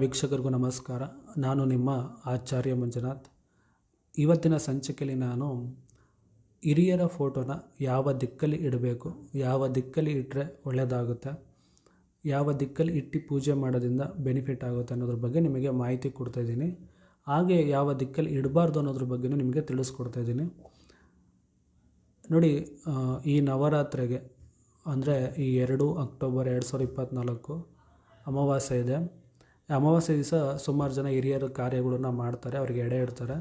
ವೀಕ್ಷಕರಿಗೂ ನಮಸ್ಕಾರ. ನಾನು ನಿಮ್ಮ ಆಚಾರ್ಯ ಮಂಜುನಾಥ್. ಇವತ್ತಿನ ಸಂಚಿಕೆಯಲ್ಲಿ ನಾನು ಹಿರಿಯರ ಫೋಟೋನ ಯಾವ ದಿಕ್ಕಲ್ಲಿ ಇಡಬೇಕು, ಯಾವ ದಿಕ್ಕಲ್ಲಿ ಇಟ್ಟರೆ ಒಳ್ಳೆಯದಾಗುತ್ತೆ, ಯಾವ ದಿಕ್ಕಲ್ಲಿ ಇಟ್ಟು ಪೂಜೆ ಮಾಡೋದ್ರಿಂದ ಬೆನಿಫಿಟ್ ಆಗುತ್ತೆ ಅನ್ನೋದ್ರ ಬಗ್ಗೆ ನಿಮಗೆ ಮಾಹಿತಿ ಕೊಡ್ತಾ ಇದ್ದೀನಿ. ಹಾಗೆ ಯಾವ ದಿಕ್ಕಲ್ಲಿ ಇಡಬಾರ್ದು ಅನ್ನೋದ್ರ ಬಗ್ಗೆನೂ ನಿಮಗೆ ತಿಳಿಸ್ಕೊಡ್ತಾ ಇದ್ದೀನಿ. ನೋಡಿ ಈ ನವರಾತ್ರಿಗೆ, ಅಂದರೆ ಈ ಎರಡು ಅಕ್ಟೋಬರ್ ಎರಡು ಸಾವಿರದ ಇಪ್ಪತ್ತ್ನಾಲ್ಕು ಅಮಾವಾಸ್ಯೆ ಇದೆ. ಅಮಾವಾಸ್ಯೆ ದಿವಸ ಸುಮಾರು ಜನ ಹಿರಿಯರು ಕಾರ್ಯಗಳನ್ನು ಮಾಡ್ತಾರೆ, ಅವರಿಗೆ ಎಡೆ ಇಡ್ತಾರೆ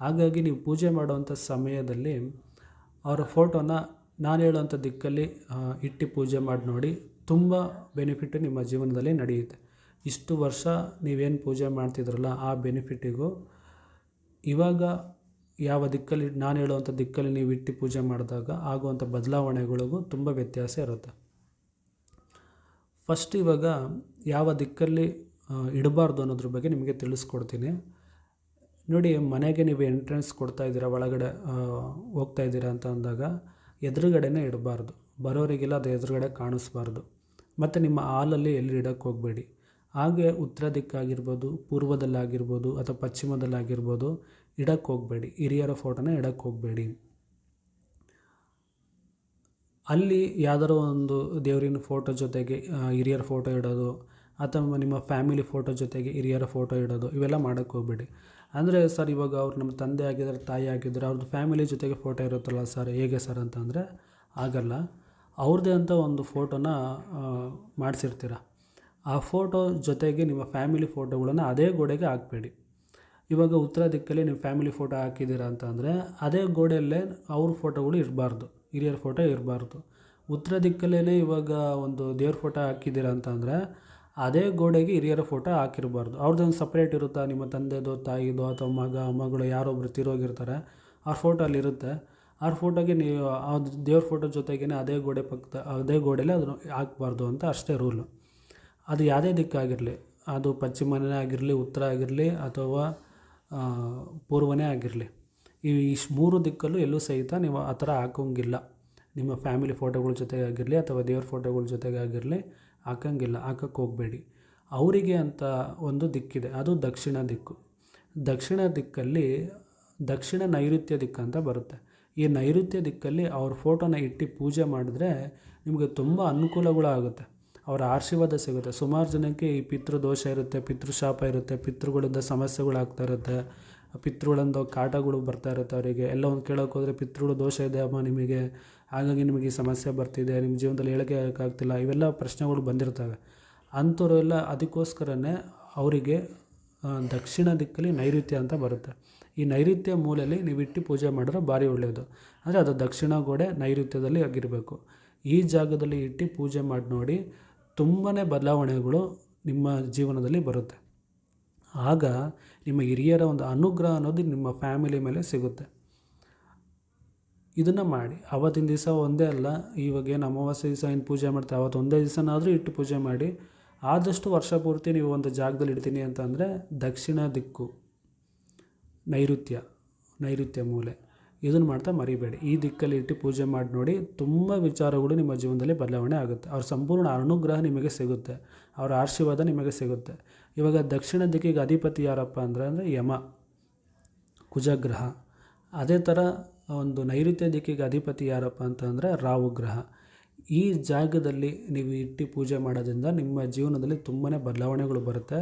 ಹಾಗಾಗಿ ನೀವು ಪೂಜೆ ಮಾಡುವಂಥ ಸಮಯದಲ್ಲಿ ಅವರ ಫೋಟೋನ ನಾನು ಹೇಳುವಂಥ ದಿಕ್ಕಲ್ಲಿ ಇಟ್ಟು ಪೂಜೆ ಮಾಡಿ ನೋಡಿ, ತುಂಬ ಬೆನಿಫಿಟ್ ನಿಮ್ಮ ಜೀವನದಲ್ಲಿ ನಡೆಯುತ್ತೆ. ಇಷ್ಟು ವರ್ಷ ನೀವೇನು ಪೂಜೆ ಮಾಡ್ತಿದ್ರಲ್ಲ ಆ ಬೆನಿಫಿಟಿಗೂ, ಇವಾಗ ಯಾವ ದಿಕ್ಕಲ್ಲಿ, ನಾನು ಹೇಳುವಂಥ ದಿಕ್ಕಲ್ಲಿ ನೀವು ಇಟ್ಟು ಪೂಜೆ ಮಾಡಿದಾಗ ಆಗುವಂಥ ಬದಲಾವಣೆಗಳಿಗೂ ತುಂಬ ವ್ಯತ್ಯಾಸ ಇರುತ್ತೆ. ಫಸ್ಟ್ ಇವಾಗ ಯಾವ ದಿಕ್ಕಲ್ಲಿ ಇಡಬಾರ್ದು ಅನ್ನೋದ್ರ ಬಗ್ಗೆ ನಿಮಗೆ ತಿಳಿಸ್ಕೊಡ್ತೀನಿ. ನೋಡಿ, ಮನೆಗೆ ನೀವು ಎಂಟ್ರೆನ್ಸ್ ಕೊಡ್ತಾ ಇದ್ದೀರಾ, ಒಳಗಡೆ ಹೋಗ್ತಾ ಇದ್ದೀರಾ ಅಂತ ಅಂದಾಗ ಎದುರುಗಡೆನೇ ಇಡಬಾರ್ದು. ಬರೋರಿಗೆಲ್ಲ, ಅದು ಎದುರುಗಡೆ ಕಾಣಿಸ್ಬಾರ್ದು. ಮತ್ತು ನಿಮ್ಮ ಹಾಲಲ್ಲಿ ಎಲ್ಲಿ ಇಡೋಕ್ಕೆ ಹೋಗಬೇಡಿ. ಹಾಗೆ ಉತ್ತರ ದಿಕ್ಕಾಗಿರ್ಬೋದು, ಪೂರ್ವದಲ್ಲಾಗಿರ್ಬೋದು ಅಥವಾ ಪಶ್ಚಿಮದಲ್ಲಾಗಿರ್ಬೋದು ಇಡಕ್ಕೆ ಹೋಗಬೇಡಿ. ಹಿರಿಯರ ಫೋಟೋನ ಇಡಕ್ಕೆ ಹೋಗಬೇಡಿ. ಅಲ್ಲಿ ಯಾವ್ದಾರು ಒಂದು ದೇವರಿನ ಫೋಟೋ ಜೊತೆಗೆ ಹಿರಿಯರ ಫೋಟೋ ಇಡೋದು ಅಥವಾ ನಿಮ್ಮ ಫ್ಯಾಮಿಲಿ ಫೋಟೋ ಜೊತೆಗೆ ಹಿರಿಯರ ಫೋಟೋ ಇಡೋದು, ಇವೆಲ್ಲ ಮಾಡೋಕ್ಕೆ ಹೋಗಬೇಡಿ. ಅಂದರೆ ಸರ್ ಇವಾಗ ಅವ್ರು ನಮ್ಮ ತಂದೆ ಆಗಿದ್ದಾರೆ, ತಾಯಿ ಆಗಿದ್ದಾರೆ, ಅವ್ರದ್ದು ಫ್ಯಾಮಿಲಿ ಜೊತೆಗೆ ಫೋಟೋ ಇರುತ್ತಲ್ಲ ಸರ್ ಹೇಗೆ ಸರ್ ಅಂತಂದರೆ ಆಗಲ್ಲ. ಅವ್ರದ್ದೇ ಅಂತ ಒಂದು ಫೋಟೋನ ಮಾಡಿಸಿರ್ತೀರ. ಆ ಫೋಟೋ ಜೊತೆಗೆ ನಿಮ್ಮ ಫ್ಯಾಮಿಲಿ ಫೋಟೋಗಳನ್ನು ಅದೇ ಗೋಡೆಗೆ ಹಾಕಬೇಡಿ. ಇವಾಗ ಉತ್ತರ ದಿಕ್ಕಲ್ಲಿ ನೀವು ಫ್ಯಾಮಿಲಿ ಫೋಟೋ ಹಾಕಿದ್ದೀರಾ ಅಂತ ಅಂದರೆ ಅದೇ ಗೋಡೆಯಲ್ಲೇ ಅವ್ರ ಫೋಟೋಗಳು ಇರಬಾರ್ದು, ಹಿರಿಯರ ಫೋಟೋ ಇರಬಾರ್ದು. ಉತ್ತರ ದಿಕ್ಕಲ್ಲೇ ಇವಾಗ ಒಂದು ದೇವ್ರ ಫೋಟೋ ಹಾಕಿದ್ದೀರಾ ಅಂತ ಅಂದರೆ ಅದೇ ಗೋಡೆಗೆ ಹಿರಿಯರ ಫೋಟೋ ಹಾಕಿರಬಾರ್ದು. ಅವ್ರದ್ದೊಂದು ಸಪ್ರೇಟ್ ಇರುತ್ತಾ? ನಿಮ್ಮ ತಂದೆದು, ತಾಯಿದು ಅಥವಾ ಮಗ, ಮಗಳು ಯಾರೊಬ್ಬರು ತಿರೋಗಿರ್ತಾರೆ. ಅವ್ರ ಫೋಟೋ ಅಲ್ಲಿರುತ್ತೆ ಅವ್ರ ಫೋಟೋಗೆ ನೀವು ಆ ದೇವ್ರ ಫೋಟೋ ಜೊತೆಗೇ ಅದೇ ಗೋಡೆ ಪಕ್ಕದ ಅದೇ ಗೋಡೆಯಲ್ಲಿ ಅದನ್ನು ಹಾಕ್ಬಾರ್ದು ಅಂತ ಅಷ್ಟೇ ರೂಲು ಅದು ಯಾವುದೇ ದಿಕ್ಕಾಗಿರಲಿ. ಅದು ಪಶ್ಚಿಮನೇ ಆಗಿರಲಿ, ಉತ್ತರ ಆಗಿರಲಿ ಅಥವಾ ಪೂರ್ವನೇ ಆಗಿರಲಿ. ಈ ಇಷ್ಟು ಮೂರು ದಿಕ್ಕಲ್ಲೂ ಎಲ್ಲೂ ಸಹಿತ ನೀವು ಆ ಥರ ಹಾಕೋಂಗಿಲ್ಲ. ನಿಮ್ಮ ಫ್ಯಾಮಿಲಿ ಫೋಟೋಗಳ ಜೊತೆಗಾಗಿರಲಿ ಅಥವಾ ದೇವ್ರ ಫೋಟೋಗಳ ಜೊತೆಗೆ ಆಗಿರಲಿ ಹಾಕಂಗಿಲ್ಲ, ಹಾಕಕ್ಕೆ ಹೋಗಬೇಡಿ. ಅವರಿಗೆ ಅಂತ ಒಂದು ದಿಕ್ಕಿದೆ. ಅದು ದಕ್ಷಿಣ ದಿಕ್ಕು. ದಕ್ಷಿಣ ದಿಕ್ಕಲ್ಲಿ ದಕ್ಷಿಣ ನೈಋತ್ಯ ದಿಕ್ಕು ಅಂತ ಬರುತ್ತೆ. ಈ ನೈಋತ್ಯ ದಿಕ್ಕಲ್ಲಿ ಅವ್ರ ಫೋಟೋನ ಇಟ್ಟು ಪೂಜೆ ಮಾಡಿದ್ರೆ ನಿಮಗೆ ತುಂಬ ಅನುಕೂಲಗಳು ಆಗುತ್ತೆ. ಅವರ ಆಶೀರ್ವಾದ ಸಿಗುತ್ತೆ. ಸುಮಾರು ಜನಕ್ಕೆ ಈ ಪಿತೃದೋಷ ಇರುತ್ತೆ, ಪಿತೃಶಾಪ ಇರುತ್ತೆ, ಪಿತೃಗಳಿಂದ ಸಮಸ್ಯೆಗಳಾಗ್ತಾ ಇರುತ್ತೆ. ಪಿತೃಗಳಿಂದ ಕಾಟಗಳು ಬರ್ತಾ ಇರುತ್ತೆ ಅವರಿಗೆ. ಎಲ್ಲ ಒಂದು ಕೇಳೋಕೆ ಹೋದರೆ ಪಿತೃಗಳು ದೋಷ ಇದೆ ಅಮ್ಮ ನಿಮಗೆ. ಹಾಗಾಗಿ ನಿಮಗೆ ಈ ಸಮಸ್ಯೆ ಬರ್ತಿದೆ, ನಿಮ್ಮ ಜೀವನದಲ್ಲಿ ಹೇಳಿಕೆ ಆಗ್ತಿಲ್ಲ ಇವೆಲ್ಲ ಪ್ರಶ್ನೆಗಳು ಬಂದಿರ್ತವೆ. ಅಂಥವರೆಲ್ಲ ಅದಕ್ಕೋಸ್ಕರನೇ ಅವರಿಗೆ ದಕ್ಷಿಣ ದಿಕ್ಕಲ್ಲಿ ನೈಋತ್ಯ ಅಂತ ಬರುತ್ತೆ. ಈ ನೈಋತ್ಯ ಮೂಲೆಯಲ್ಲಿ ನೀವು ಇಟ್ಟು ಪೂಜೆ ಮಾಡಿದ್ರೆ ಭಾರಿ ಒಳ್ಳೆಯದು ಅಂದರೆ ಅದು ದಕ್ಷಿಣ ಗೋಡೆ ನೈಋತ್ಯದಲ್ಲಿ ಆಗಿರಬೇಕು. ಈ ಜಾಗದಲ್ಲಿ ಇಟ್ಟು ಪೂಜೆ ಮಾಡಿ ನೋಡಿ ತುಂಬಾ ಬದಲಾವಣೆಗಳು ನಿಮ್ಮ ಜೀವನದಲ್ಲಿ ಬರುತ್ತೆ. ಆಗ ನಿಮ್ಮ ಹಿರಿಯರ ಒಂದು ಅನುಗ್ರಹ ಅನ್ನೋದು ನಿಮ್ಮ ಫ್ಯಾಮಿಲಿ ಮೇಲೆ ಸಿಗುತ್ತೆ. ಇದನ್ನು ಮಾಡಿ, ಅವತ್ತಿನ ದಿವಸ ಒಂದೇ ಅಲ್ಲ, ಇವಾಗ ಏನು ಅಮಾವಾಸ್ಯೆ ದಿವಸ ಏನು ಪೂಜೆ ಮಾಡ್ತಾರೆ, ಅವತ್ತು ಒಂದೇ ದಿವಸನಾದರೂ ಇಟ್ಟು ಪೂಜೆ ಮಾಡಿ, ಆದಷ್ಟು ವರ್ಷ ಪೂರ್ತಿ ನೀವು ಒಂದು ಜಾಗದಲ್ಲಿ ಇಡ್ತೀನಿ ಅಂತಂದರೆ ದಕ್ಷಿಣ ದಿಕ್ಕು ನೈಋತ್ಯ ನೈಋತ್ಯ ಮೂಲೆ. ಇದನ್ನು ಮಾಡ್ತಾ ಮರಿಬೇಡಿ. ಈ ದಿಕ್ಕಲ್ಲಿ ಇಟ್ಟು ಪೂಜೆ ಮಾಡಿ ನೋಡಿ ತುಂಬ ವಿಚಾರಗಳು ನಿಮ್ಮ ಜೀವನದಲ್ಲಿ ಬದಲಾವಣೆ ಆಗುತ್ತೆ. ಅವ್ರ ಸಂಪೂರ್ಣ ಅನುಗ್ರಹ ನಿಮಗೆ ಸಿಗುತ್ತೆ. ಅವರ ಆಶೀರ್ವಾದ ನಿಮಗೆ ಸಿಗುತ್ತೆ. ಇವಾಗ ದಕ್ಷಿಣ ದಿಕ್ಕಿಗೆ ಅಧಿಪತಿ ಯಾರಪ್ಪ ಅಂದರೆ ಅಂದರೆ ಯಮ, ಕುಜಗ್ರಹ. ಅದೇ ಥರ ಒಂದು ನೈಋತ್ಯ ದಿಕ್ಕಿಗೆ ಅಧಿಪತಿ ಯಾರಪ್ಪ ಅಂತಂದರೆ ರಾಹು ಗ್ರಹ. ಈ ಜಾಗದಲ್ಲಿ ನೀವು ಇಟ್ಟು ಪೂಜೆ ಮಾಡೋದ್ರಿಂದ ನಿಮ್ಮ ಜೀವನದಲ್ಲಿ ತುಂಬಾ ಬದಲಾವಣೆಗಳು ಬರುತ್ತೆ.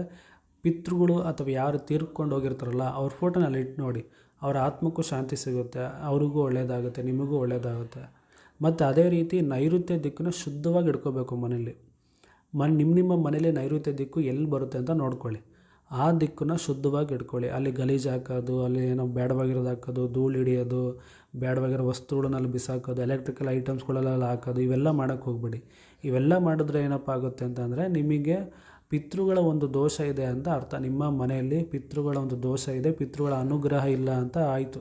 ಪಿತೃಗಳು ಅಥವಾ ಯಾರು ತೀರ್ಕೊಂಡು ಹೋಗಿರ್ತಾರಲ್ಲ, ಅವ್ರ ಫೋಟೋನಲ್ಲಿ ಇಟ್ಟು ನೋಡಿ. ಅವರ ಆತ್ಮಕ್ಕೂ ಶಾಂತಿ ಸಿಗುತ್ತೆ, ಅವ್ರಿಗೂ ಒಳ್ಳೆಯದಾಗುತ್ತೆ ನಿಮಗೂ ಒಳ್ಳೆಯದಾಗುತ್ತೆ ಮತ್ತು ಅದೇ ರೀತಿ ನೈಋತ್ಯ ದಿಕ್ಕನ್ನ ಶುದ್ಧವಾಗಿ ಇಟ್ಕೋಬೇಕು ಮನೇಲಿ. ಮನ್ ನಿಮ್ಮ ನಿಮ್ಮ ಮನೇಲಿ ನೈಋತ್ಯ ದಿಕ್ಕು ಎಲ್ಲಿ ಬರುತ್ತೆ ಅಂತ ನೋಡ್ಕೊಳ್ಳಿ. ಆ ದಿಕ್ಕನ್ನ ಶುದ್ಧವಾಗಿ ಇಟ್ಕೊಳ್ಳಿ ಅಲ್ಲಿ ಗಲೀಜು ಹಾಕೋದು, ಅಲ್ಲಿ ಏನೋ ಬೇಡವಾಗಿರೋದು ಹಾಕೋದು, ಧೂಳು ಹಿಡಿಯೋದು ಬೇಡವಾಗಿರೋ ವಸ್ತುಗಳನ್ನ ಅಲ್ಲಿ ಬಿಸಾಕೋದು ಎಲೆಕ್ಟ್ರಿಕಲ್ ಐಟಮ್ಸ್ಗಳೆಲ್ಲ ಹಾಕೋದು, ಇವೆಲ್ಲ ಮಾಡೋಕ್ಕೆ ಹೋಗ್ಬೇಡಿ. ಇವೆಲ್ಲ ಮಾಡಿದ್ರೆ ಏನಪ್ಪ ಆಗುತ್ತೆ ಅಂತಂದರೆ ನಿಮಗೆ ಪಿತೃಗಳ ಒಂದು ದೋಷ ಇದೆ ಅಂತ ಅರ್ಥ. ನಿಮ್ಮ ಮನೆಯಲ್ಲಿ ಪಿತೃಗಳ ಒಂದು ದೋಷ ಇದೆ, ಪಿತೃಗಳ ಅನುಗ್ರಹ ಇಲ್ಲ ಅಂತ ಆಯಿತು.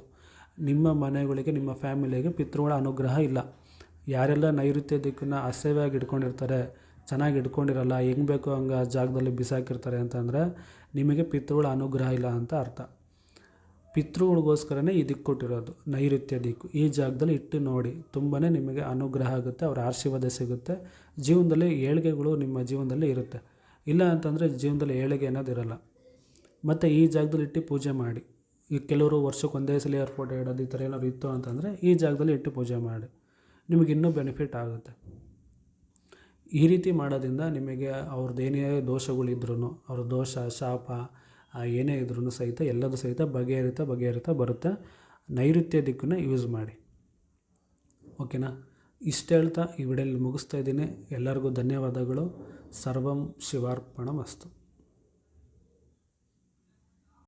ನಿಮ್ಮ ಮನೆಗಳಿಗೆ, ನಿಮ್ಮ ಫ್ಯಾಮಿಲಿಗೆ ಪಿತೃಗಳ ಅನುಗ್ರಹ ಇಲ್ಲ. ಯಾರೆಲ್ಲ ನೈಋತ್ಯ ದಿಕ್ಕನ್ನ ಅಸಹ್ಯವಾಗಿ ಇಟ್ಕೊಂಡಿರ್ತಾರೆ ಚೆನ್ನಾಗಿ ಇಟ್ಕೊಂಡಿರಲ್ಲ ಹೆಂಗೆ ಬೇಕೋ ಹಂಗೆ ಆ ಜಾಗದಲ್ಲಿ ಬಿಸಾಕಿರ್ತಾರೆ ಅಂತಂದರೆ ನಿಮಗೆ ಪಿತೃಗಳ ಅನುಗ್ರಹ ಇಲ್ಲ ಅಂತ ಅರ್ಥ. ಪಿತೃಗಳಿಗೋಸ್ಕರನೇ ಈ ದಿಕ್ಕು ಕೊಟ್ಟಿರೋದು, ನೈಋತ್ಯ ದಿಕ್ಕು. ಈ ಜಾಗದಲ್ಲಿ ಇಟ್ಟು ನೋಡಿ ತುಂಬಾ ನಿಮಗೆ ಅನುಗ್ರಹ ಆಗುತ್ತೆ, ಅವರ ಆಶೀರ್ವಾದ ಸಿಗುತ್ತೆ. ಜೀವನದಲ್ಲಿ ಏಳಿಗೆಗಳು ನಿಮ್ಮ ಜೀವನದಲ್ಲಿ ಇರುತ್ತೆ. ಇಲ್ಲ ಅಂತಂದರೆ ಜೀವನದಲ್ಲಿ ಏಳಿಗೆ ಅನ್ನೋದಿರಲ್ಲ ಮತ್ತು ಈ ಜಾಗದಲ್ಲಿ ಇಟ್ಟು ಪೂಜೆ ಮಾಡಿ. ಈಗ ಕೆಲವರು ವರ್ಷಕ್ಕೆ ಒಂದೇ ಸಲ ಏರ್ಪೋರ್ಟ್ ಇಡೋದು ಈ ಥರ ಏನಾದ್ರು ಇತ್ತು ಅಂತಂದರೆ ಈ ಜಾಗದಲ್ಲಿ ಇಟ್ಟು ಪೂಜೆ ಮಾಡಿ. ನಿಮಗೆ ಇನ್ನೂ ಬೆನಿಫಿಟ್ ಆಗುತ್ತೆ. ಈ ರೀತಿ ಮಾಡೋದ್ರಿಂದ ನಿಮಗೆ ಅವ್ರದ್ದು ಏನೇ ದೋಷಗಳಿದ್ರೂ ಅವ್ರ ದೋಷ, ಶಾಪ ಏನೇ ಇದ್ರೂ ಸಹಿತ ಎಲ್ಲದೂ ಸಹಿತ ಬಗೆಹರಿತಾ ಬಗೆಹರಿತಾ ಬರುತ್ತೆ. ನೈಋತ್ಯ ದಿಕ್ಕನ್ನ ಯೂಸ್ ಮಾಡಿ. ಓಕೆನಾ ಇಷ್ಟು ಹೇಳ್ತಾ ಈ ವಿಡಿಯೋಲಿ ಮುಗಿಸ್ತಾ ಇದ್ದೀನಿ. ಎಲ್ಲರಿಗೂ ಧನ್ಯವಾದಗಳು. ಸರ್ವಂ ಶಿವಾರ್ಪಣಮಸ್ತು.